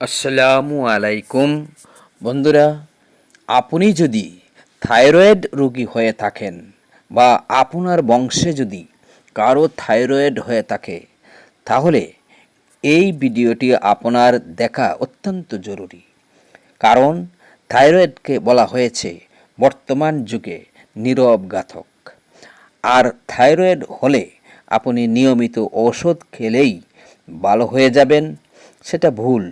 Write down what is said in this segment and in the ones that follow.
আসসালামু আলাইকুম। বন্ধুরা, আপনি যদি থাইরয়েড রোগী হয়ে থাকেন বা আপনার বংশে যদি কারও থাইরয়েড হয়ে থাকে, তাহলে এই ভিডিওটি আপনার দেখা অত্যন্ত জরুরি। কারণ থাইরয়েডকে বলা হয়েছে বর্তমান যুগে নীরব ঘাতক। আর থাইরয়েড হলে আপনি নিয়মিত ওষুধ খেলেই ভালো হয়ে যাবেন, সেটা ভুল।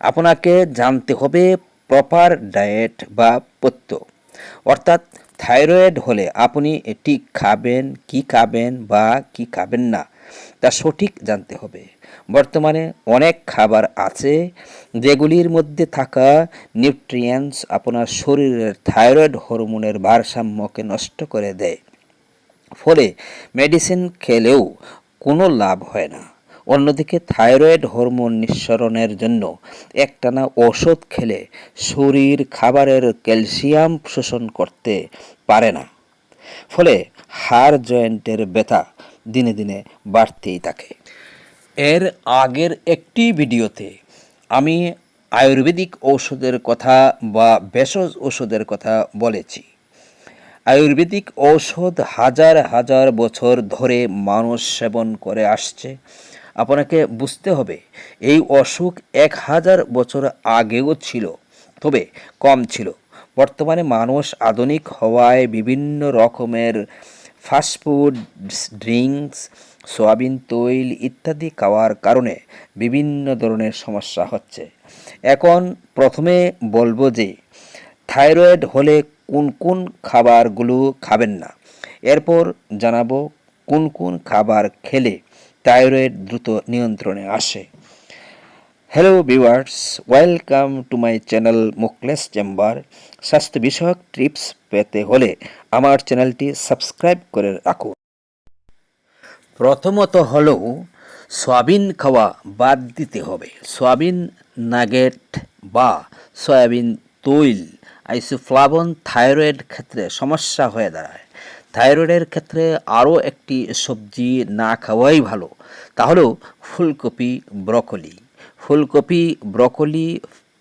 আপনাকে জানতে হবে প্রপার ডায়েট বা পথ্য অর্থাৎ থাইরয়েড হলে আপনি এটি খাবেন, কি খাবেন বা কি খাবেন না, তা সঠিক জানতে হবে। বর্তমানে অনেক খাবার আছে যেগুলির মধ্যে থাকা নিউট্রিয়েন্টস আপনার শরীরের থাইরয়েড হরমোনের ভারসাম্যকে নষ্ট করে দেয়। ফলে মেডিসিন খেলেও কোনো লাভ হয় না। অন্যদিকে থাইরয়েড হরমোন নিঃসরণের জন্য একটানা ওষুধ খেলে শরীর খাবারের ক্যালসিয়াম শোষণ করতে পারে না। ফলে হাড় জয়েন্টের ব্যথা দিনে দিনে বাড়তেই থাকে। এর আগের একটি ভিডিওতে আমি আয়ুর্বেদিক ঔষধের কথা বা ভেষজ ওষুধের কথা বলেছি। আয়ুর্বেদিক ঔষধ হাজার হাজার বছর ধরে মানুষ সেবন করে আসছে। আপনাকে বুঝতে হবে, এই অসুখ এক হাজার বছর আগেও ছিল, তবে কম ছিল। বর্তমানে মানুষ আধুনিক হওয়ায় বিভিন্ন রকমের ফাস্টফুড ড্রিঙ্কস সয়াবিন তৈল ইত্যাদি খাওয়ার কারণে বিভিন্ন ধরনের সমস্যা হচ্ছে। এখন প্রথমে বলব যে, থাইরয়েড হলে কোন কোন খাবারগুলো খাবেন না। এরপর জানাব কোন কোন খাবার খেলে থাইরয়েড দ্রুত নিয়ন্ত্রণে আসে। Hello viewers welcome to my channel Mukles chamber স্বাস্থ্য বিষয়ক টিপস পেতে হলে আমার চ্যানেলটি সাবস্ক্রাইব করে রাখুন। প্রথমত হলো, সয়াবিন খাওয়া বাদ দিতে হবে। সয়াবিন নাগেট বা সয়াবিন তৈল, আইসোফ্লাভন থাইরয়েড ক্ষেত্রে সমস্যা হয়ে দাঁড়ায়। থাইরয়েডের ক্ষেত্রে আরও একটি সবজি না খাওয়াই ভালো। তা হলো ফুলকপি, ব্রকলি। ফুলকপি, ব্রকলি,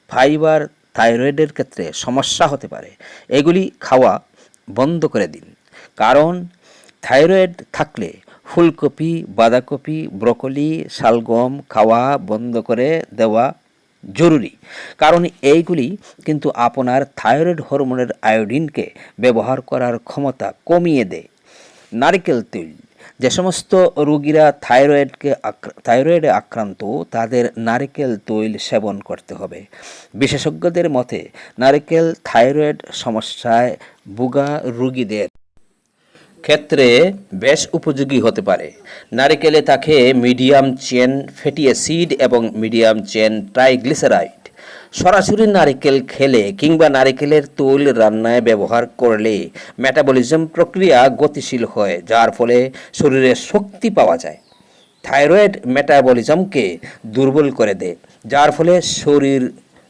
ফাইবার, থাইরয়েডের ক্ষেত্রে সমস্যা হতে পারে। এগুলি খাওয়া বন্ধ করে দিন। কারণ থাইরয়েড থাকলে ফুলকপি, বাঁধাকপি, ব্রকলি, শালগম খাওয়া বন্ধ করে দেওয়া জরুরি। কারণ এইগুলি কিন্তু আপনার থাইরয়েড হরমোনের আয়োডিনকে ব্যবহার করার ক্ষমতা কমিয়ে দেয়। নারকেল তেল, যে সমস্ত রোগীরা থাইরয়েডকে থাইরয়েডে আক্রান্ত, তাদের নারকেল তৈল সেবন করতে হবে। বিশেষজ্ঞদের মতে, নারকেল থাইরয়েড সমস্যায় ভুগা রোগীদের ক্ষেত্রে বেশ উপযোগী হতে পারে। নারিকেলে থাকে মিডিয়াম চেন ফ্যাটি অ্যাসিড এবং মিডিয়াম চেন ট্রাইগ্লিসারাইড। সরাসরি নারিকেল খেলে কিংবা নারিকেলের তৈল রান্নায় ব্যবহার করলে মেটাবলিজম প্রক্রিয়া গতিশীল হয়, যার ফলে শরীরে শক্তি পাওয়া যায়। থাইরয়েড মেটাবলিজমকে দুর্বল করে দেয়, যার ফলে শরীর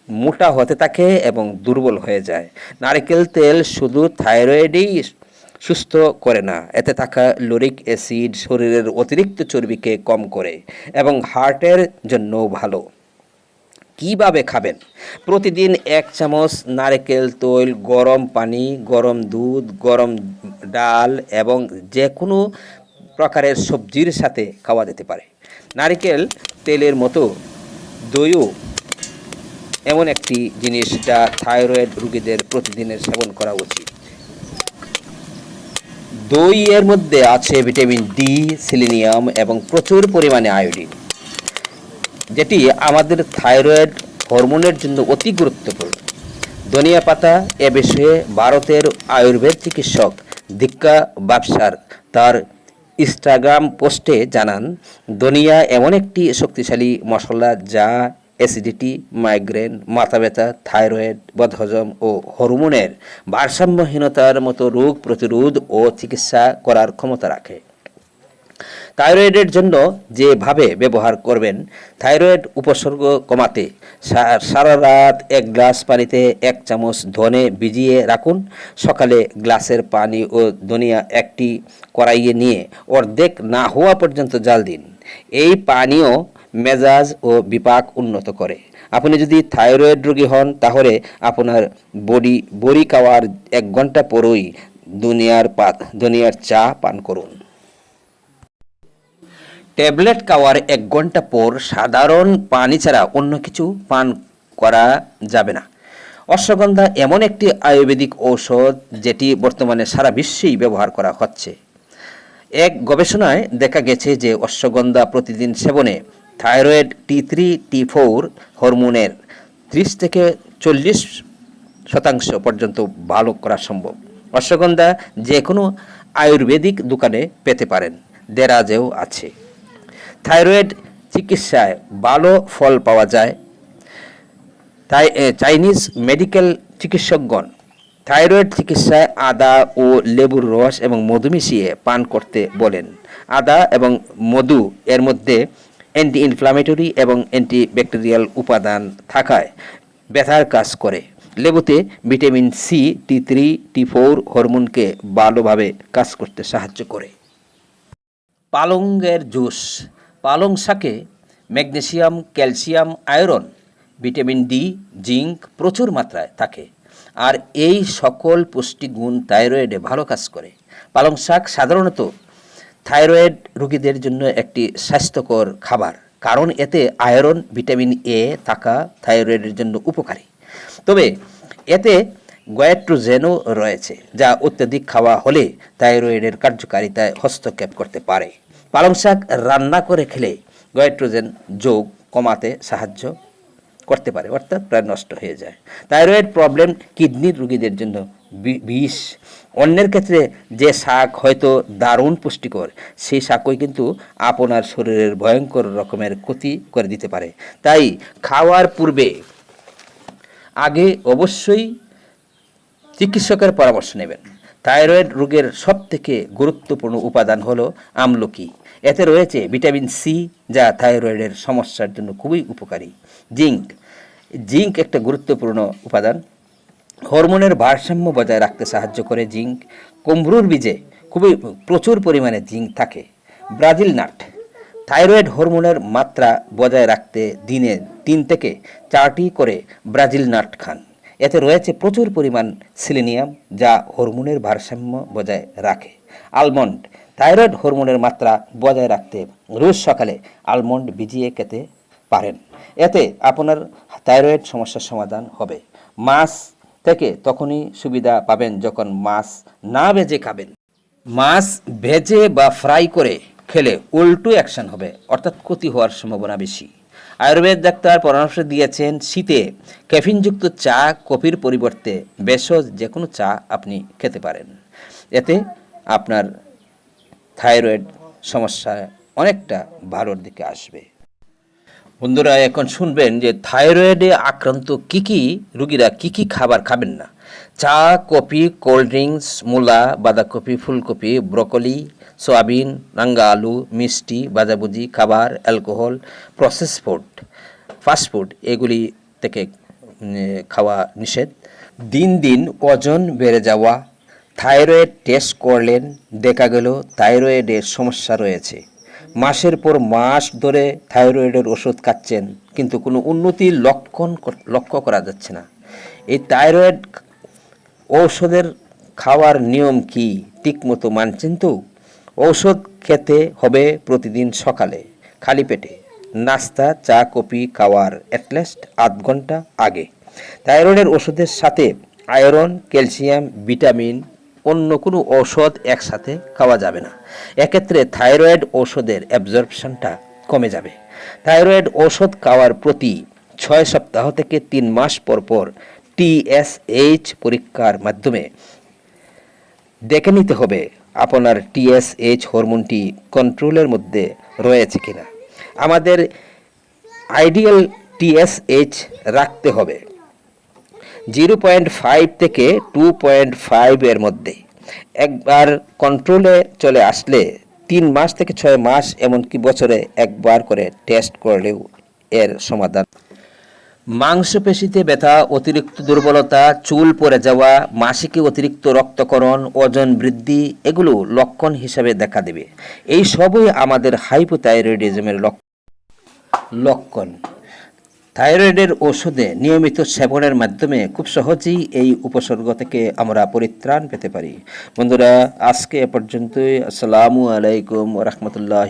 মোটা হতে থাকে এবং দুর্বল হয়ে যায়। নারকেল তেল শুধু থাইরয়েডেই সুস্থ করে না। এতে থাকা লোরিক অ্যাসিড শরীরের অতিরিক্ত চর্বিকে কম করে এবং হার্টের জন্যও ভালো। কীভাবে খাবেন? প্রতিদিন এক চামচ নারকেল তৈল, গরম পানি, গরম দুধ, গরম ডাল এবং যে কোনো প্রকারের সবজির সাথে খাওয়া যেতে পারে। নারকেল তেলের মতো দইও এমন একটি জিনিস যা থাইরয়েড রোগীদের প্রতিদিনের সেবন করা উচিত। দই এর মধ্যে আছে ভিটামিন ডি, সিলিনিয়াম এবং প্রচুর পরিমাণে আয়োডিন, যেটি আমাদের থাইরয়েড হরমোনের জন্য অতি গুরুত্বপূর্ণ। ধনিয়া পাতা এ বিষয়ে ভারতের আয়ুর্বেদ চিকিৎসক দীক্ষা ব্যবসার তার ইনস্টাগ্রাম পোস্টে জানান, ধনিয়া এমন একটি শক্তিশালী মশলা যা অ্যাসিডিটি মাইগ্রেন মাথা ব্যথা থাইরয়েড বদহজম ও হরমোনের ভারসাম্যহীনতার মতো রোগ প্রতিরোধ ও চিকিৎসা করার ক্ষমতা রাখে। থাইরয়েডের জন্য যেভাবে ব্যবহার করবেন থাইরয়েড উপসর্গ কমাতে সারা রাত এক গ্লাস পানিতে এক চামচ ধনে ভিজিয়ে রাখুন। সকালে গ্লাসের পানি ও ধনিয়া একটি কড়াইয়ে নিয়ে অর্ধেক না হওয়া পর্যন্ত জাল দিন। এই পানীয় মেজাজ ও বিপাক উন্নত করে। আপনি যদি থাইরয়েড রোগী হন, তাহলে আপনার বডি বড়ি খাওয়ার এক ঘণ্টা পরই দুনিয়ার পা, দুনিয়ার চা পান করুন। ট্যাবলেট খাওয়ার এক ঘণ্টা পর সাধারণ পানি ছাড়া অন্য কিছু পান করা যাবে না। অশ্বগন্ধা এমন একটি আয়ুর্বেদিক ঔষধ যেটি বর্তমানে সারা বিশ্বেই ব্যবহার করা হচ্ছে। এক গবেষণায় দেখা গেছে যে অশ্বগন্ধা প্রতিদিন সেবনে thyroid T three, T four হরমোনের ত্রিশ থেকে চল্লিশ শতাংশ পর্যন্ত ভালো করা সম্ভব। অশ্বগন্ধা যে কোনো আয়ুর্বেদিক দোকানে পেতে পারেন, দেরাজেও আছে। থাইরয়েড চিকিৎসায় ভালো ফল পাওয়া যায়। তাই চাইনিজ মেডিকেল চিকিৎসকগণ থাইরয়েড চিকিৎসায় আদা ও লেবুর রস এবং মধু মিশিয়ে পান করতে বলেন। আদা এবং মধু এর মধ্যে অ্যান্টি ইনফ্লামেটরি এবং অ্যান্টি ব্যাকটেরিয়াল উপাদান থাকায় ব্যথার কাজ করে। লেবুতে vitamin C T three T four হরমোনকে ভালোভাবে কাজ করতে সাহায্য করে। পালংয়ের জুস। পালং শাকে magnesium, calcium, iron, vitamin D zinc প্রচুর মাত্রায় থাকে। আর এই সকল পুষ্টিগুণ থাইরয়েডে ভালো কাজ করে। পালং শাক সাধারণত থাইরয়েড রোগীদের জন্য একটি স্বাস্থ্যকর খাবার, কারণ এতে আয়রন, ভিটামিন এ থাকা থাইরয়েডের জন্য উপকারী। তবে এতে গয়াট্রোজেনও রয়েছে, যা অত্যাধিক খাওয়া হলে থাইরয়েডের কার্যকারিতায় হস্তক্ষেপ করতে পারে। পালং শাক রান্না করে খেলে গয়াট্রোজেন যোগ কমাতে সাহায্য করতে পারে, অর্থাৎ প্রায় নষ্ট হয়ে যায়। থাইরয়েড প্রবলেম কিডনির রোগীদের জন্য বিষ। অন্যের ক্ষেত্রে যে শাক হয়তো দারুণ পুষ্টিকর, সেই শাকই কিন্তু আপনার শরীরের ভয়ঙ্কর রকমের ক্ষতি করে দিতে পারে। তাই খাওয়ার পূর্বে আগে অবশ্যই চিকিৎসকের পরামর্শ নেবেন। থাইরয়েড রোগের সবথেকে গুরুত্বপূর্ণ উপাদান হলো আমলকি। এতে রয়েছে ভিটামিন সি যা থাইরয়েডের সমস্যার জন্য খুবই উপকারী। জিঙ্ক। জিঙ্ক একটা গুরুত্বপূর্ণ উপাদান। হরমোনের ভারসাম্য বজায় রাখতে সাহায্য করে জিঙ্ক। কুমড়োর বীজে খুবই প্রচুর পরিমাণে জিঙ্ক থাকে। Brazil nut. থাইরয়েড হরমোনের মাত্রা বজায় রাখতে দিনে তিন থেকে চারটি করে ব্রাজিল নাট খান। এতে রয়েছে প্রচুর পরিমাণ সিলিনিয়াম, যা হরমোনের ভারসাম্য বজায় রাখে। আলমন্ড। থাইরয়েড হরমোনের মাত্রা বজায় রাখতে রোজ সকালে আলমন্ড ভিজিয়ে খেতে পারেন। এতে আপনার থাইরয়েড সমস্যার সমাধান হবে। মাছ থেকে তখনই সুবিধা পাবেন যখন মাছ না ভেজে খাবেন। মাছ ভেজে বা ফ্রাই করে খেলে উল্টো অ্যাকশন হবে, অর্থাৎ ক্ষতি হওয়ার সম্ভাবনা বেশি। আয়ুর্বেদ ডাক্তার পরামর্শ দিয়েছেন, শীতে ক্যাফিনযুক্ত চা কফির পরিবর্তে ভেষজ যে কোনো চা আপনি খেতে পারেন। এতে আপনার থাইরয়েড সমস্যা অনেকটা ভালোর দিকে আসবে। বন্ধুরা, এখন শুনবেন যে থাইরয়েডে আক্রান্ত কি কি রুগীরা কি কি খাবার খাবেন না? চা, কফি, কোল্ড ড্রিঙ্কস, মূলা, বাঁধাকপি, ফুলকপি, ব্রকলি, সয়াবিন, রাঙ্গা আলু, মিষ্টি ভাজাভুজি খাবার, অ্যালকোহল, প্রসেস ফুড ফাস্টফুড এগুলি থেকে খাওয়া নিষেধ। দিন দিন ওজন বেড়ে যাওয়া, থাইরয়েড টেস্ট করলেন, দেখা গেল থাইরয়েডের সমস্যা রয়েছে। মাসের পর মাস ধরে থাইরয়েডের ওষুধ খাচ্ছেন, কিন্তু কোনো উন্নতির লক্ষণ লক্ষ্য করা যাচ্ছে না। এই থাইরয়েড ঔষধের খাওয়ার নিয়ম কি? ঠিকমতো মানছেন তো? ঔষধ খেতে হবে প্রতিদিন সকালে, খালি পেটে। নাস্তা, চা, কফি খাওয়ার অ্যাটলিস্ট আধ ঘণ্টা আগে। থাইরয়েডের ওষুধের সাথে আয়রন, ক্যালসিয়াম, ভিটামিন অন্য কোনো ঔষধ একসাথে খাওয়া যাবে না। এক্ষেত্রে থাইরয়েড ঔষধের অ্যাবজর্পশনটা কমে যাবে। থাইরয়েড ঔষধ খাওয়ার প্রতি ছয় সপ্তাহ থেকে তিন মাস পর পর টিএসএইচ পরীক্ষার মাধ্যমে দেখে নিতে হবে আপনার টিএসএইচ হরমোনটি কন্ট্রোলের মধ্যে রয়েছে কিনা। আমাদের আইডিয়াল টিএসএইচ রাখতে হবে। জিরো পয়েন্ট ফাইভ থেকে টু পয়েন্ট ফাইভ এর মধ্যে। একবার কন্ট্রোলে চলে আসলে তিন মাস থেকে ছয় মাস এমনকি বছরে একবার করে টেস্ট করলেও এর সমাধান। মাংসপেশিতে ব্যথা, অতিরিক্ত দুর্বলতা, চুল পড়ে যাওয়া, মাসিকে অতিরিক্ত রক্তকরণ, ওজন বৃদ্ধি, এগুলো লক্ষণ হিসাবে দেখা দেবে। এই সবই আমাদের হাইপোথাইরয়েডিজমের লক্ষণ লক্ষণ। থাইরয়েডের ওষুধে নিয়মিত সেবনের মাধ্যমে খুব সহজেই এই উপসর্গ থেকে আমরা পরিত্রাণ পেতে পারি। বন্ধুরা, আজকে এ পর্যন্তই। আসসালামু আলাইকুম রহমতুল্লাহ